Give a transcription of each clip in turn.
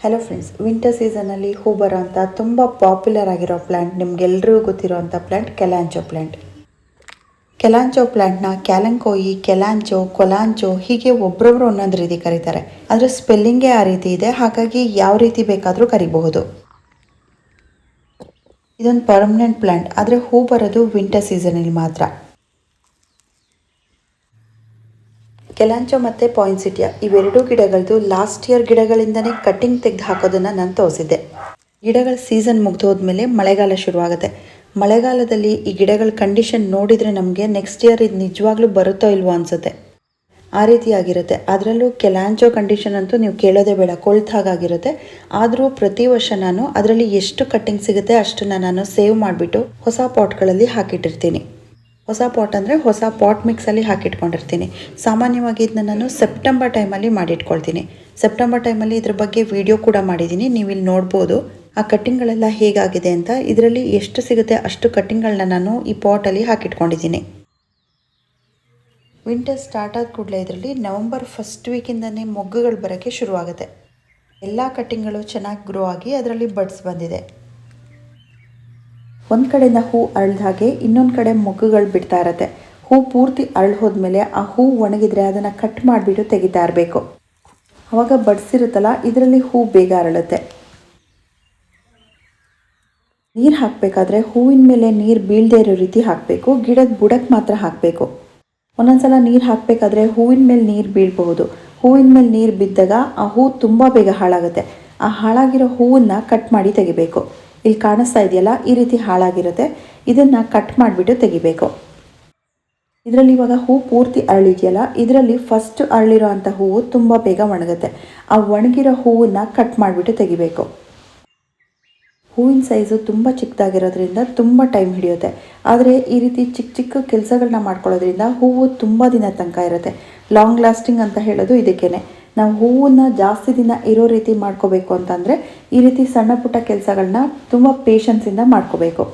Hello friends winter ಸೀಸನಲ್ಲಿ ಹೂ ಬರೋಂಥ ತುಂಬ ಪಾಪ್ಯುಲರ್ ಆಗಿರೋ ಪ್ಲ್ಯಾಂಟ್ ನಿಮ್ಗೆಲ್ರಿಗೂ ಗೊತ್ತಿರೋವಂಥ ಪ್ಲ್ಯಾಂಟ್ ಕೆಲಾಂಚೋ ಪ್ಲ್ಯಾಂಟ್ ಕೆಲಾಂಚೋ ಪ್ಲ್ಯಾಂಟ್ನ ಕ್ಯಾಲಂಕೋಯಿ ಕೆಲಾಂಚೋ ಕೊಲಾಂಚೋ ಹೀಗೆ ಒಬ್ಬರೊಬ್ಬರು ಒಂದೊಂದು ರೀತಿ ಕರೀತಾರೆ. ಅದರ ಸ್ಪೆಲ್ಲಿಂಗೇ ಆ ರೀತಿ ಇದೆ, ಹಾಗಾಗಿ ಯಾವ ರೀತಿ ಬೇಕಾದರೂ ಕರಿಬಹುದು. ಇದೊಂದು ಪರ್ಮನೆಂಟ್ ಪ್ಲ್ಯಾಂಟ್ ಆದರೆ ಹೂ ಬರೋದು ವಿಂಟರ್ ಸೀಸನಲ್ಲಿ ಮಾತ್ರ. ಕೆಲಾಂಚೋ ಮತ್ತು ಪಾಯಿನ್ಸಿಟಿಯಾ ಇವೆರಡೂ ಗಿಡಗಳದ್ದು ಲಾಸ್ಟ್ ಇಯರ್ ಗಿಡಗಳಿಂದನೇ ಕಟ್ಟಿಂಗ್ ತೆಗೆದು ಹಾಕೋದನ್ನು ನಾನು ತೋರಿಸಿದ್ದೆ. ಗಿಡಗಳ ಸೀಸನ್ ಮುಗ್ದೋದ್ಮೇಲೆ ಮಳೆಗಾಲ ಶುರುವಾಗುತ್ತೆ. ಮಳೆಗಾಲದಲ್ಲಿ ಈ ಗಿಡಗಳ ಕಂಡೀಷನ್ ನೋಡಿದರೆ ನಮಗೆ ನೆಕ್ಸ್ಟ್ ಇಯರ್ ಇದು ನಿಜವಾಗ್ಲೂ ಬರುತ್ತೋ ಇಲ್ವೋ ಅನಿಸುತ್ತೆ. ಆ ರೀತಿಯಾಗಿರುತ್ತೆ ಅದರಲ್ಲೂ ಕೆಲಾಂಚೋ ಕಂಡೀಷನ್ ಅಂತೂ ನೀವು ಕೇಳೋದೇ ಬೇಡ, ಕೊಳ್ತ ಹಾಗಾಗಿರುತ್ತೆ ಆದರೂ ಪ್ರತಿ ವರ್ಷ ನಾನು ಅದರಲ್ಲಿ ಎಷ್ಟು ಕಟ್ಟಿಂಗ್ ಸಿಗುತ್ತೆ ಅಷ್ಟನ್ನು ನಾನು ಸೇವ್ ಮಾಡಿಬಿಟ್ಟು ಹೊಸ ಪಾಟ್ಗಳಲ್ಲಿ ಹಾಕಿಟ್ಟಿರ್ತೀನಿ. ಹೊಸ ಪಾಟ್ ಅಂದರೆ ಹೊಸ ಪಾಟ್ ಮಿಕ್ಸಲ್ಲಿ ಹಾಕಿಟ್ಕೊಂಡಿರ್ತೀನಿ. ಸಾಮಾನ್ಯವಾಗಿ ಇದನ್ನ ನಾನು ಸೆಪ್ಟೆಂಬರ್ ಟೈಮಲ್ಲಿ ಮಾಡಿಟ್ಕೊಳ್ತೀನಿ. ಸೆಪ್ಟೆಂಬರ್ ಟೈಮಲ್ಲಿ ಇದ್ರ ಬಗ್ಗೆ ವಿಡಿಯೋ ಕೂಡ ಮಾಡಿದ್ದೀನಿ ನೀವು ಇಲ್ಲಿ ನೋಡ್ಬೋದು. ಆ ಕಟ್ಟಿಂಗ್ಗಳೆಲ್ಲ ಹೇಗಾಗಿದೆ ಅಂತ, ಇದರಲ್ಲಿ ಎಷ್ಟು ಸಿಗುತ್ತೆ ಅಷ್ಟು ಕಟ್ಟಿಂಗ್ಗಳನ್ನ ನಾನು ಈ ಪಾಟಲ್ಲಿ ಹಾಕಿಟ್ಕೊಂಡಿದ್ದೀನಿ ವಿಂಟರ್ ಸ್ಟಾರ್ಟ್ ಆದ ಕೂಡಲೇ ಇದರಲ್ಲಿ ನವಂಬರ್ ಫಸ್ಟ್ ವೀಕಿಂದನೇ ಮೊಗ್ಗುಗಳು ಬರೋಕ್ಕೆ ಶುರುವಾಗುತ್ತೆ. ಎಲ್ಲ ಕಟ್ಟಿಂಗ್ಗಳು ಚೆನ್ನಾಗಿ ಗ್ರೋ ಆಗಿ ಅದರಲ್ಲಿ ಬಡ್ಸ್ ಬಂದಿದೆ. ಒಂದು ಕಡೆಯಿಂದ ಹೂ ಅರಳ್ದ ಹಾಗೆ ಇನ್ನೊಂದು ಕಡೆ ಮೊಗ್ಗುಗಳು ಬಿಡ್ತಾ ಇರತ್ತೆ. ಹೂ ಪೂರ್ತಿ ಅರಳು ಹೋದ್ಮೇಲೆ ಆ ಹೂ ಒಣಗಿದ್ರೆ ಅದನ್ನು ಕಟ್ ಮಾಡಿಬಿಟ್ಟು ತೆಗಿತಾ ಇರಬೇಕು. ಅವಾಗ ಬಡಿಸಿರುತ್ತಲ್ಲ, ಇದರಲ್ಲಿ ಹೂ ಬೇಗ ಅರಳುತ್ತೆ. ನೀರು ಹಾಕಬೇಕಾದ್ರೆ ಹೂವಿನ ಮೇಲೆ ನೀರು ಬೀಳದೇ ಇರೋ ರೀತಿ ಹಾಕಬೇಕು, ಗಿಡದ ಬುಡಕ್ಕೆ ಮಾತ್ರ ಹಾಕಬೇಕು. ಒಂದೊಂದ್ಸಲ ನೀರು ಹಾಕಬೇಕಾದ್ರೆ ಹೂವಿನ ಮೇಲೆ ನೀರು ಬೀಳಬಹುದು. ಹೂವಿನ ಮೇಲೆ ನೀರು ಬಿದ್ದಾಗ ಆ ಹೂ ತುಂಬ ಬೇಗ ಹಾಳಾಗುತ್ತೆ. ಆ ಹಾಳಾಗಿರೋ ಹೂವನ್ನು ಕಟ್ ಮಾಡಿ ತೆಗಿಬೇಕು. ಇಲ್ಲಿ ಕಾಣಿಸ್ತಾ ಇದೆಯಲ್ಲ, ಈ ರೀತಿ ಹಾಳಾಗಿರುತ್ತೆ. ಇದನ್ನು ಕಟ್ ಮಾಡಿಬಿಟ್ಟು ತೆಗಿಬೇಕು. ಇದರಲ್ಲಿ ಇವಾಗ ಹೂ ಪೂರ್ತಿ ಅರಳಿದೆಯಲ್ಲ, ಇದರಲ್ಲಿ ಫಸ್ಟ್ ಅರಳಿರೋ ಅಂಥ ಹೂವು ತುಂಬ ಬೇಗ ಒಣಗುತ್ತೆ. ಆ ಒಣಗಿರೋ ಹೂವನ್ನು ಕಟ್ ಮಾಡಿಬಿಟ್ಟು ತೆಗಿಬೇಕು. ಹೂವಿನ ಸೈಜು ತುಂಬ ಚಿಕ್ಕದಾಗಿರೋದ್ರಿಂದ ತುಂಬ ಟೈಮ್ ಹಿಡಿಯುತ್ತೆ. ಆದರೆ ಈ ರೀತಿ ಚಿಕ್ಕ ಚಿಕ್ಕ ಕೆಲಸಗಳನ್ನ ಮಾಡ್ಕೊಳ್ಳೋದ್ರಿಂದ ಹೂವು ತುಂಬ ದಿನ ತನಕ ಇರುತ್ತೆ. ಲಾಂಗ್ ಲಾಸ್ಟಿಂಗ್ ಅಂತ ಹೇಳೋದು ಇದಕ್ಕೇನೆ. ನಾವು ಹೂವನ್ನು ಜಾಸ್ತಿ ದಿನ ಇರೋ ರೀತಿ ಮಾಡ್ಕೋಬೇಕು ಅಂತಂದರೆ ಈ ರೀತಿ ಸಣ್ಣ ಪುಟ್ಟ ಕೆಲಸಗಳನ್ನ ತುಂಬ ಪೇಷನ್ಸಿಂದ ಮಾಡ್ಕೋಬೇಕು.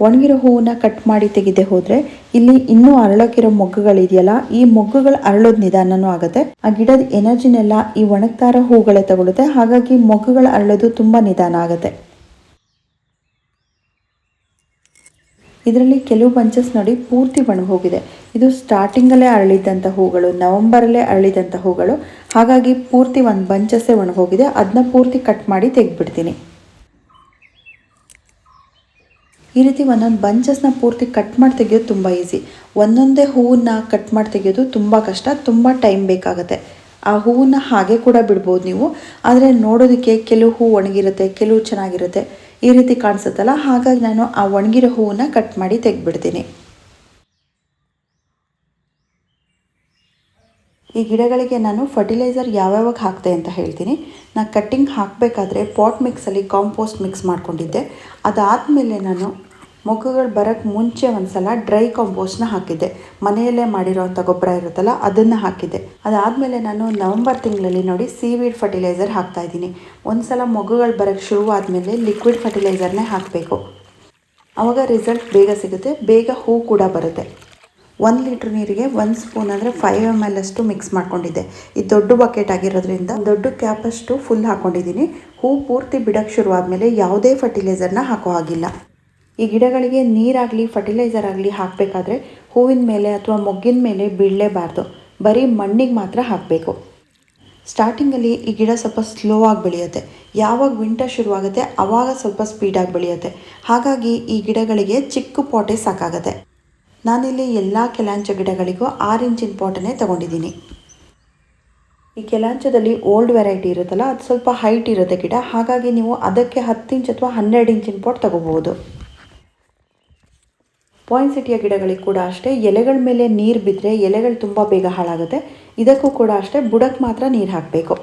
ಒಣಗಿರೋ ಹೂವನ್ನ ಕಟ್ ಮಾಡಿ ತೆಗೆದೆ ಹೋದರೆ ಇಲ್ಲಿ ಇನ್ನೂ ಅರಳೋಕಿರೋ ಮೊಗ್ಗುಗಳಿದೆಯಲ್ಲ, ಈ ಮೊಗ್ಗುಗಳು ಅರಳೋದು ನಿಧಾನನೂ ಆಗುತ್ತೆ. ಆ ಗಿಡದ ಎನರ್ಜಿನೆಲ್ಲ ಈ ಒಣಗ್ತಾ ಇರೋ ಹೂಗಳೇ ತಗೊಳುತ್ತೆ, ಹಾಗಾಗಿ ಮೊಗ್ಗುಗಳು ಅರಳೋದು ತುಂಬ ನಿಧಾನ ಆಗುತ್ತೆ. ಇದರಲ್ಲಿ ಕೆಲವು ಬಂಚಸ್ ನೋಡಿ ಪೂರ್ತಿ ಒಣಗೋಗಿದೆ ಇದು ಸ್ಟಾರ್ಟಿಂಗಲ್ಲೇ ಅರಳಿದ್ದಂಥ ಹೂಗಳು ನವಂಬರಲ್ಲೇ ಅರಳಿದಂಥ ಹೂಗಳು. ಹಾಗಾಗಿ ಪೂರ್ತಿ ಒಂದು ಬಂಚಸ್ಸೇ ಒಣಗೋಗಿದೆ ಅದನ್ನ ಪೂರ್ತಿ ಕಟ್ ಮಾಡಿ ತೆಗೆದ್ಬಿಡ್ತೀನಿ. ಈ ರೀತಿ ಒಂದೊಂದು ಬಂಚಸ್ನ ಪೂರ್ತಿ ಕಟ್ ಮಾಡಿ ತೆಗೆಯೋದು ತುಂಬ ಈಸಿ ಒಂದೊಂದೇ ಹೂವನ್ನ ಕಟ್ ಮಾಡಿ ತೆಗೆಯೋದು ತುಂಬ ಕಷ್ಟ, ತುಂಬ ಟೈಮ್ ಬೇಕಾಗುತ್ತೆ. ಆ ಹೂವನ್ನ ಹಾಗೆ ಕೂಡ ಬಿಡ್ಬೋದು ನೀವು. ಆದರೆ ನೋಡೋದಕ್ಕೆ ಕೆಲವು ಹೂ ಒಣಗಿರುತ್ತೆ, ಕೆಲವು ಚೆನ್ನಾಗಿರುತ್ತೆ. ಈ ರೀತಿ ಕಾಣಿಸುತ್ತಲ್ಲ? ಹಾಗಾಗಿ ನಾನು ಆ ಒಣಗಿರೋ ಹೂವನ್ನು ಕಟ್ ಮಾಡಿ ತೆಗೆದ್ಬಿಡ್ತೀನಿ. ಈ ಗಿಡಗಳಿಗೆ ನಾನು ಫರ್ಟಿಲೈಸರ್ ಯಾವ್ಯಾವಾಗ ಹಾಕ್ತೆ ಅಂತ ಹೇಳ್ತೀನಿ. ನಾನು ಕಟ್ಟಿಂಗ್ ಹಾಕಬೇಕಾದ್ರೆ ಪಾಟ್ ಮಿಕ್ಸಲ್ಲಿ ಕಾಂಪೋಸ್ಟ್ ಮಿಕ್ಸ್ ಮಾಡ್ಕೊಂಡಿದ್ದೆ. ಅದಾದಮೇಲೆ ನಾನು ಮೊಗ್ಗುಗಳು ಬರೋಕ್ಕೆ ಮುಂಚೆ ಒಂದು ಸಲ ಡ್ರೈ ಕಾಂಪೋಸ್ಟ್ನ ಹಾಕಿದ್ದೆ. ಮನೆಯಲ್ಲೇ ಮಾಡಿರೋವಂಥ ಗೊಬ್ಬರ ಇರುತ್ತಲ್ಲ, ಅದನ್ನು ಹಾಕಿದ್ದೆ. ಅದಾದಮೇಲೆ ನಾನು ನವಂಬರ್ ತಿಂಗಳಲ್ಲಿ ನೋಡಿ ಸೀವೀಡ್ ಫರ್ಟಿಲೈಸರ್ ಹಾಕ್ತಾ ಇದ್ದೀನಿ. ಒಂದು ಸಲ ಮೊಗ್ಗುಗಳು ಬರೋಕ್ಕೆ ಶುರುವಾದಮೇಲೆ ಲಿಕ್ವಿಡ್ ಫರ್ಟಿಲೈಸರ್ನೇ ಹಾಕಬೇಕು. ಆವಾಗ ರಿಸಲ್ಟ್ ಬೇಗ ಸಿಗುತ್ತೆ, ಬೇಗ ಹೂ ಕೂಡ ಬರುತ್ತೆ. ಒಂದು ಲೀಟ್ರ್ ನೀರಿಗೆ ಒಂದು ಸ್ಪೂನ್ ಅಂದರೆ ಫೈವ್ ಎಂ ಎಲ್ ಅಷ್ಟು ಮಿಕ್ಸ್ ಮಾಡ್ಕೊಂಡಿದ್ದೆ. ಈ ದೊಡ್ಡ ಬಕೆಟ್ ಆಗಿರೋದ್ರಿಂದ ದೊಡ್ಡ ಕ್ಯಾಪಷ್ಟು ಫುಲ್ ಹಾಕ್ಕೊಂಡಿದ್ದೀನಿ ಹೂ ಪೂರ್ತಿ ಬಿಡೋಕ್ಕೆ ಶುರುವಾದಮೇಲೆ ಯಾವುದೇ ಫರ್ಟಿಲೈಸರ್ನ ಹಾಕೋ ಹಾಗಿಲ್ಲ. ಈ ಗಿಡಗಳಿಗೆ ನೀರಾಗಲಿ ಫರ್ಟಿಲೈಸರ್ ಆಗಲಿ ಹಾಕಬೇಕಾದ್ರೆ ಹೂವಿನ ಮೇಲೆ ಅಥವಾ ಮೊಗ್ಗಿನ ಮೇಲೆ ಬೀಳಲೇಬಾರ್ದು. ಬರೀ ಮಣ್ಣಿಗೆ ಮಾತ್ರ ಹಾಕಬೇಕು. ಸ್ಟಾರ್ಟಿಂಗಲ್ಲಿ ಈ ಗಿಡ ಸ್ವಲ್ಪ ಸ್ಲೋ ಆಗಿ ಬೆಳೆಯುತ್ತೆ. ಯಾವಾಗ ವಿಂಟರ್ ಶುರುವಾಗುತ್ತೆ ಆವಾಗ ಸ್ವಲ್ಪ ಸ್ಪೀಡಾಗಿ ಬೆಳೆಯುತ್ತೆ. ಹಾಗಾಗಿ ಈ ಗಿಡಗಳಿಗೆ ಚಿಕ್ಕ ಪಾಟೇ ಸಾಕಾಗುತ್ತೆ. ನಾನಿಲ್ಲಿ ಎಲ್ಲ ಕೆಲಾಂಚ ಗಿಡಗಳಿಗೂ ಆರು ಇಂಚಿನ ಪಾಟನ್ನೇ ತೊಗೊಂಡಿದ್ದೀನಿ. ಈ ಕೆಲಾಂಚದಲ್ಲಿ ಓಲ್ಡ್ ವೆರೈಟಿ ಇರುತ್ತಲ್ಲ, ಅದು ಸ್ವಲ್ಪ ಹೈಟ್ ಇರುತ್ತೆ ಗಿಡ. ಹಾಗಾಗಿ ನೀವು ಅದಕ್ಕೆ ಹತ್ತು ಇಂಚ್ ಅಥವಾ ಹನ್ನೆರಡು ಇಂಚಿನ ಪಾಟ್ ತಗೋಬಹುದು. ಪಾಯಿಂಟ್ಸಿಟಿಯ ಗಿಡಗಳಿಗೆ ಕೂಡ ಅಷ್ಟೇ, ಎಲೆಗಳ ಮೇಲೆ ನೀರು ಬಿದ್ದರೆ ಎಲೆಗಳು ತುಂಬ ಬೇಗ ಹಾಳಾಗುತ್ತೆ. ಇದಕ್ಕೂ ಕೂಡ ಅಷ್ಟೇ ಬುಡಕ್ಕೆ ಮಾತ್ರ ನೀರು ಹಾಕಬೇಕು.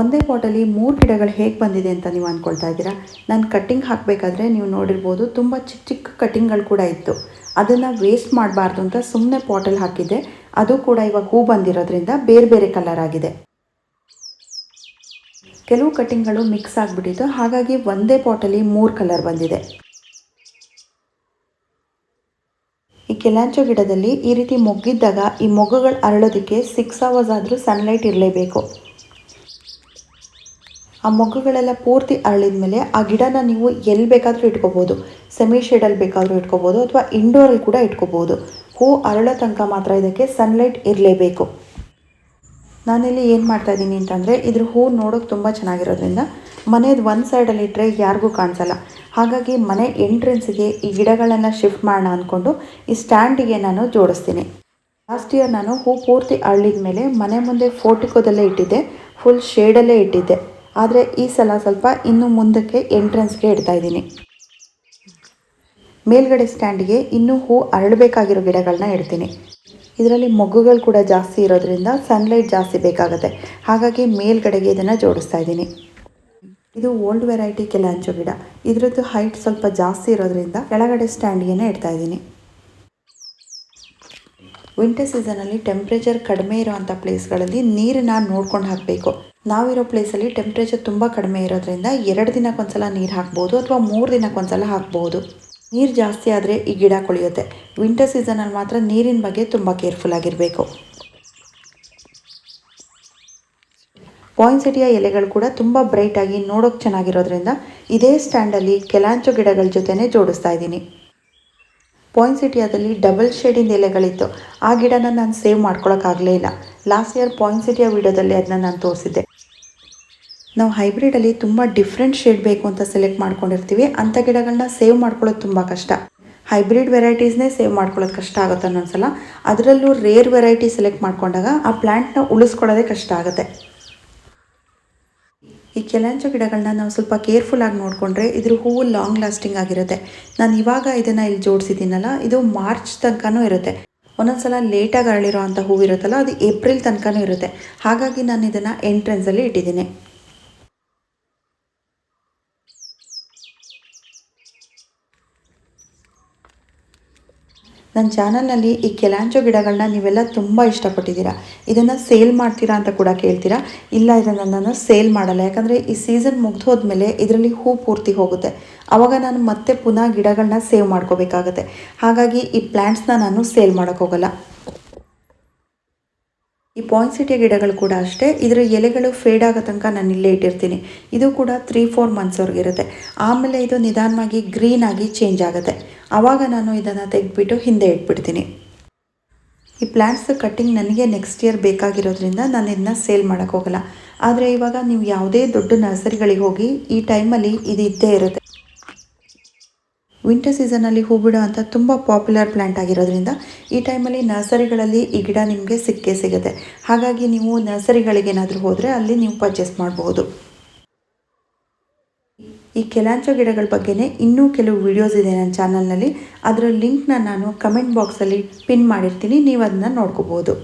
ಒಂದೇ ಪಾಟಲ್ಲಿ ಮೂರು ಗಿಡಗಳು ಹೇಗೆ ಬಂದಿದೆ ಅಂತ ನೀವು ಅಂದ್ಕೊಳ್ತಾ ಇದ್ದೀರಾ? ನಾನು ಕಟ್ಟಿಂಗ್ ಹಾಕಬೇಕಾದ್ರೆ ನೀವು ನೋಡಿರ್ಬೋದು ತುಂಬ ಚಿಕ್ಕ ಚಿಕ್ಕ ಕಟ್ಟಿಂಗ್ಗಳು ಕೂಡ ಇತ್ತು. ಅದನ್ನು ವೇಸ್ಟ್ ಮಾಡಬಾರ್ದು ಅಂತ ಸುಮ್ಮನೆ ಪಾಟಲ್ಲಿ ಹಾಕಿದ್ದೆ. ಅದು ಕೂಡ ಇವಾಗ ಹೂ ಬಂದಿರೋದ್ರಿಂದ ಬೇರೆ ಬೇರೆ ಕಲರ್ ಆಗಿದೆ. ಕೆಲವು ಕಟ್ಟಿಂಗ್ಗಳು ಮಿಕ್ಸ್ ಆಗಿಬಿಟ್ಟಿತ್ತು. ಹಾಗಾಗಿ ಒಂದೇ ಪಾಟಲ್ಲಿ ಮೂರು ಕಲರ್ ಬಂದಿದೆ. ಈ ಕೆಲಾಂಚೋ ಗಿಡದಲ್ಲಿ ಈ ರೀತಿ ಮೊಗ್ಗಿದ್ದಾಗ ಈ ಮೊಗ್ಗುಗಳು ಅರಳೋದಕ್ಕೆ ಸಿಕ್ಸ್ ಅವರ್ಸ್ ಆದರೂ ಸನ್ಲೈಟ್ ಇರಲೇಬೇಕು. ಆ ಮೊಗ್ಗುಗಳೆಲ್ಲ ಪೂರ್ತಿ ಅರಳಿದ ಮೇಲೆ ಆ ಗಿಡನ ನೀವು ಎಲ್ಲಿ ಬೇಕಾದರೂ ಇಟ್ಕೋಬೋದು. ಸೆಮಿ ಶೇಡಲ್ಲಿ ಬೇಕಾದರೂ ಇಟ್ಕೋಬೋದು ಅಥವಾ ಇಂಡೋರಲ್ಲಿ ಕೂಡ ಇಟ್ಕೋಬೋದು. ಹೂ ಅರಳೋ ತನಕ ಮಾತ್ರ ಇದಕ್ಕೆ ಸನ್ಲೈಟ್ ಇರಲೇಬೇಕು. ನಾನಿಲ್ಲಿ ಏನು ಮಾಡ್ತಾ ಇದ್ದೀನಿ ಅಂತಂದರೆ ಇದ್ರ ಹೂ ನೋಡೋಕೆ ತುಂಬ ಚೆನ್ನಾಗಿರೋದ್ರಿಂದ ಮನೇದು ಒಂದು ಸೈಡಲ್ಲಿ ಇಟ್ಟರೆ ಯಾರಿಗೂ ಕಾಣಿಸಲ್ಲ. ಹಾಗಾಗಿ ಮನೆ ಎಂಟ್ರೆನ್ಸ್ಗೆ ಈ ಗಿಡಗಳನ್ನು ಶಿಫ್ಟ್ ಮಾಡೋಣ ಅಂದ್ಕೊಂಡು ಈ ಸ್ಟ್ಯಾಂಡಿಗೆ ನಾನು ಜೋಡಿಸ್ತೀನಿ. ಲಾಸ್ಟ್ ಇಯರ್ ನಾನು ಹೂ ಪೂರ್ತಿ ಅರಳಿದ ಮೇಲೆ ಮನೆ ಮುಂದೆ ಫೋರ್ಟಿಕೋದಲ್ಲೇ ಇಟ್ಟಿದ್ದೆ ಫುಲ್ ಶೇಡಲ್ಲೇ ಇಟ್ಟಿದ್ದೆ. ಆದರೆ ಈ ಸಲ ಸ್ವಲ್ಪ ಇನ್ನು ಮುಂದಕ್ಕೆ ಎಂಟ್ರೆನ್ಸ್ಗೆ ಇಡ್ತಾ ಇದ್ದೀನಿ ಮೇಲ್ಗಡೆ ಸ್ಟ್ಯಾಂಡಿಗೆ ಇನ್ನೂ ಹೂ ಅರಳಬೇಕಾಗಿರೋ ಗಿಡಗಳನ್ನ ಇಡ್ತೀನಿ. ಇದರಲ್ಲಿ ಮೊಗ್ಗುಗಳು ಕೂಡ ಜಾಸ್ತಿ ಇರೋದ್ರಿಂದ ಸನ್ಲೈಟ್ ಜಾಸ್ತಿ ಬೇಕಾಗುತ್ತೆ. ಹಾಗಾಗಿ ಮೇಲ್ಗಡೆಗೆ ಇದನ್ನು ಜೋಡಿಸ್ತಾ ಇದ್ದೀನಿ. ಇದು ಓಲ್ಡ್ ವೆರೈಟಿ ಕೆಲಾಂಚೋ ಗಿಡ. ಇದರದ್ದು ಹೈಟ್ ಸ್ವಲ್ಪ ಜಾಸ್ತಿ ಇರೋದ್ರಿಂದ ಕೆಳಗಡೆ ಸ್ಟ್ಯಾಂಡಿಗೆನೇ ಇಡ್ತಾ ಇದ್ದೀನಿ. ವಿಂಟರ್ ಸೀಸನಲ್ಲಿ ಟೆಂಪ್ರೇಚರ್ ಕಡಿಮೆ ಇರೋವಂಥ ಪ್ಲೇಸ್ಗಳಲ್ಲಿ ನೀರನ್ನ ನೋಡ್ಕೊಂಡು ಹಾಕಬೇಕು. ನಾವಿರೋ ಪ್ಲೇಸಲ್ಲಿ ಟೆಂಪ್ರೇಚರ್ ತುಂಬ ಕಡಿಮೆ ಇರೋದ್ರಿಂದ ಎರಡು ದಿನಕ್ಕೊಂದ್ಸಲ ನೀರು ಹಾಕ್ಬೋದು ಅಥವಾ ಮೂರು ದಿನಕ್ಕೊಂದ್ಸಲ ಹಾಕ್ಬೋದು. ನೀರು ಜಾಸ್ತಿ ಆದರೆ ಈ ಗಿಡ ಕೊಳೆಯುತ್ತೆ. ವಿಂಟರ್ ಸೀಸನಲ್ಲಿ ಮಾತ್ರ ನೀರಿನ ಬಗ್ಗೆ ತುಂಬ ಕೇರ್ಫುಲ್ ಆಗಿರಬೇಕು. ಪಾಯಿಂಟ್ಸಿಟಿಯ ಎಲೆಗಳು ಕೂಡ ತುಂಬ ಬ್ರೈಟಾಗಿ ನೋಡೋಕೆ ಚೆನ್ನಾಗಿರೋದ್ರಿಂದ ಇದೇ ಸ್ಟ್ಯಾಂಡಲ್ಲಿ ಕೆಲಾಂಚೋ ಗಿಡಗಳ ಜೊತೆನೇ ಜೋಡಿಸ್ತಾ ಇದ್ದೀನಿ. ಪಾಯಿಂಟ್ಸಿಟಿಯಾದಲ್ಲಿ ಡಬಲ್ ಶೇಡಿಂದ ಎಲೆಗಳಿತ್ತು. ಆ ಗಿಡನ ನಾನು ಸೇವ್ ಮಾಡ್ಕೊಳಕ್ಕಾಗಲೇ ಇಲ್ಲ. ಲಾಸ್ಟ್ ಇಯರ್ ಪಾಯಿಂಟ್ಸಿಟಿಯ ವಿಡಿಯೋದಲ್ಲಿ ಅದನ್ನ ನಾನು ತೋರಿಸಿದ್ದೆ. ನಾವು ಹೈಬ್ರಿಡಲ್ಲಿ ತುಂಬ ಡಿಫ್ರೆಂಟ್ ಶೇಡ್ ಬೇಕು ಅಂತ ಸೆಲೆಕ್ಟ್ ಮಾಡ್ಕೊಂಡಿರ್ತೀವಿ. ಅಂಥ ಗಿಡಗಳನ್ನ ಸೇವ್ ಮಾಡ್ಕೊಳ್ಳೋದು ತುಂಬ ಕಷ್ಟ. ಹೈಬ್ರಿಡ್ ವೆರೈಟೀಸ್ನೇ ಸೇವ್ ಮಾಡ್ಕೊಳ್ಳೋದು ಕಷ್ಟ ಆಗುತ್ತೆ ಅನ್ನೊಂದ್ಸಲ. ಅದರಲ್ಲೂ ರೇರ್ ವೆರೈಟಿ ಸೆಲೆಕ್ಟ್ ಮಾಡ್ಕೊಂಡಾಗ ಆ ಪ್ಲ್ಯಾಂಟ್ನ ಉಳಿಸ್ಕೊಳ್ಳೋದೇ ಕಷ್ಟ ಆಗುತ್ತೆ. ಈ ಕೆಲಾಂಚೋ ಗಿಡಗಳನ್ನ ನಾವು ಸ್ವಲ್ಪ ಕೇರ್ಫುಲ್ ಆಗಿ ನೋಡಿಕೊಂಡ್ರೆ ಇದ್ರ ಹೂವು ಲಾಂಗ್ ಲಾಸ್ಟಿಂಗ್ ಆಗಿರುತ್ತೆ. ನಾನು ಇವಾಗ ಇದನ್ನು ಇಲ್ಲಿ ಜೋಡಿಸಿದ್ದೀನಲ್ಲ, ಇದು ಮಾರ್ಚ್ ತನಕನೂ ಇರುತ್ತೆ. ಒಂದೊಂದ್ಸಲ ಲೇಟಾಗಿ ಅರಳಿರೋ ಅಂಥ ಹೂವು ಇರುತ್ತಲ್ಲ, ಅದು ಏಪ್ರಿಲ್ ತನಕನೂ ಇರುತ್ತೆ. ಹಾಗಾಗಿ ನಾನು ಇದನ್ನು ಎಂಟ್ರೆನ್ಸಲ್ಲಿ ಇಟ್ಟಿದ್ದೀನಿ. ನನ್ನ ಚಾನಲ್ನಲ್ಲಿ ಈ ಕೆಲಾಂಚೋ ಗಿಡಗಳನ್ನ ನೀವೆಲ್ಲ ತುಂಬ ಇಷ್ಟಪಟ್ಟಿದ್ದೀರಾ. ಇದನ್ನು ಸೇಲ್ ಮಾಡ್ತೀರಾ ಅಂತ ಕೂಡ ಕೇಳ್ತೀರಾ. ಇಲ್ಲ, ಇದನ್ನು ನಾನು ಸೇಲ್ ಮಾಡಲ್ಲ. ಯಾಕಂದರೆ ಈ ಸೀಸನ್ ಮುಗ್ದು ಹೋದ್ಮೇಲೆ ಇದರಲ್ಲಿ ಹೂ ಪೂರ್ತಿ ಹೋಗುತ್ತೆ. ಆವಾಗ ನಾನು ಮತ್ತೆ ಪುನಃ ಗಿಡಗಳನ್ನ ಸೇವ್ ಮಾಡ್ಕೋಬೇಕಾಗತ್ತೆ. ಹಾಗಾಗಿ ಈ ಪ್ಲ್ಯಾಂಟ್ಸ್ನ ನಾನು ಸೇಲ್ ಮಾಡೋಕ್ಕೋಗಲ್ಲ ಈ ಪಾಯಿಂಟ್ಸಿಟಿಯ ಗಿಡಗಳು ಕೂಡ ಅಷ್ಟೇ. ಇದರ ಎಲೆಗಳು ಫೇಡ್ ಆಗೋ ತನಕ ನಾನು ಇಲ್ಲೇ ಇಟ್ಟಿರ್ತೀನಿ. ಇದು ಕೂಡ ತ್ರೀ ಫೋರ್ ಮಂತ್ಸ್ವರೆಗಿರುತ್ತೆ ಆಮೇಲೆ ಇದು ನಿಧಾನವಾಗಿ ಗ್ರೀನ್ ಆಗಿ ಚೇಂಜ್ ಆಗುತ್ತೆ. ಆವಾಗ ನಾನು ಇದನ್ನು ತೆಗೆದ್ಬಿಟ್ಟು ಹಿಂದೆ ಇಟ್ಬಿಡ್ತೀನಿ. ಈ ಪ್ಲ್ಯಾಂಟ್ಸ್ ಕಟ್ಟಿಂಗ್ ನನಗೆ ನೆಕ್ಸ್ಟ್ ಇಯರ್ ಬೇಕಾಗಿರೋದ್ರಿಂದ ನಾನು ಇದನ್ನ ಸೇಲ್ ಮಾಡೋಕ್ಕೋಗಲ್ಲ ಆದರೆ ಇವಾಗ ನೀವು ಯಾವುದೇ ದೊಡ್ಡ ನರ್ಸರಿಗಳಿಗೆ ಹೋಗಿ ಈ ಟೈಮಲ್ಲಿ ಇದು ಇದ್ದೇ ಇರುತ್ತೆ. ವಿಂಟರ್ ಸೀಸನಲ್ಲಿ ಹೂ ಬಿಡುವಂಥ ತುಂಬ ಪಾಪ್ಯುಲರ್ ಪ್ಲ್ಯಾಂಟ್ ಆಗಿರೋದ್ರಿಂದ ಈ ಟೈಮಲ್ಲಿ ನರ್ಸರಿಗಳಲ್ಲಿ ಈ ಗಿಡ ನಿಮಗೆ ಸಿಕ್ಕೇ ಸಿಗುತ್ತೆ. ಹಾಗಾಗಿ ನೀವು ನರ್ಸರಿಗಳಿಗೆ ಏನಾದರೂ ಹೋದರೆ ಅಲ್ಲಿ ನೀವು ಪರ್ಚೇಸ್ ಮಾಡಬಹುದು ಈ ಕೆಲಾಂಚೋ ಗಿಡಗಳ ಬಗ್ಗೆನೇ ಇನ್ನೂ ಕೆಲವು ವಿಡಿಯೋಸ್ ಇದೆ ನನ್ನ ಚಾನಲ್ನಲ್ಲಿ ಅದರ ಲಿಂಕ್ನ ನಾನು ಕಮೆಂಟ್ ಬಾಕ್ಸಲ್ಲಿ ಪಿನ್ ಮಾಡಿರ್ತೀನಿ ನೀವು ಅದನ್ನ ನೋಡ್ಕೋಬೋದು.